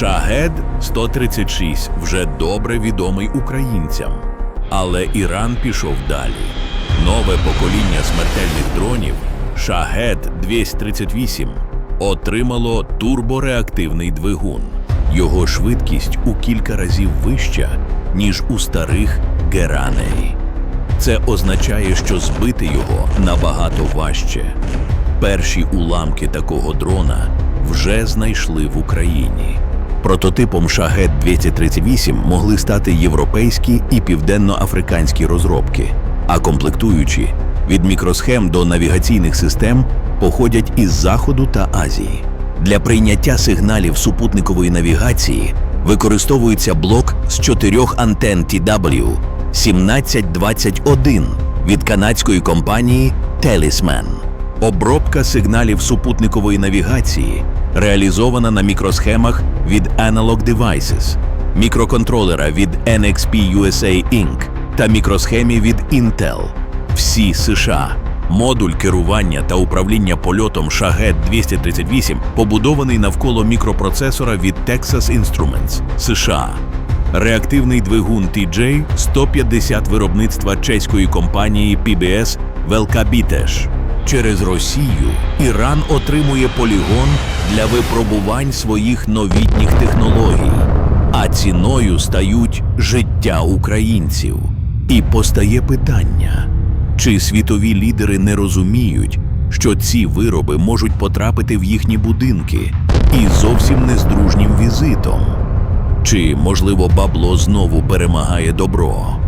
Шагед 136 вже добре відомий українцям. Але Іран пішов далі. Нове покоління смертельних дронів Шагед 238 отримало турбореактивний двигун. Його швидкість у кілька разів вища, ніж у старих Гераней. Це означає, що збити його набагато важче. Перші уламки такого дрона вже знайшли в Україні. Прототипом Шагет 238 могли стати європейські і південноафриканські розробки, а комплектуючі від мікросхем до навігаційних систем походять із Заходу та Азії. Для прийняття сигналів супутникової навігації використовується блок з чотирьох антен TW 1721 від канадської компанії Talisman. Обробка сигналів супутникової навігації реалізована на мікросхемах від Analog Devices, мікроконтролера від NXP USA Inc. та мікросхемі від Intel. Всі США. Модуль керування та управління польотом Шагет 238 побудований навколо мікропроцесора від Texas Instruments, США. Реактивний двигун TJ 150 виробництва чеської компанії PBS Велкабітеш. Через Росію Іран отримує полігон для випробувань своїх новітніх технологій, а ціною стають життя українців. І постає питання: чи світові лідери не розуміють, що ці вироби можуть потрапити в їхні будинки і зовсім не з дружнім візитом? Чи, можливо, бабло знову перемагає добро?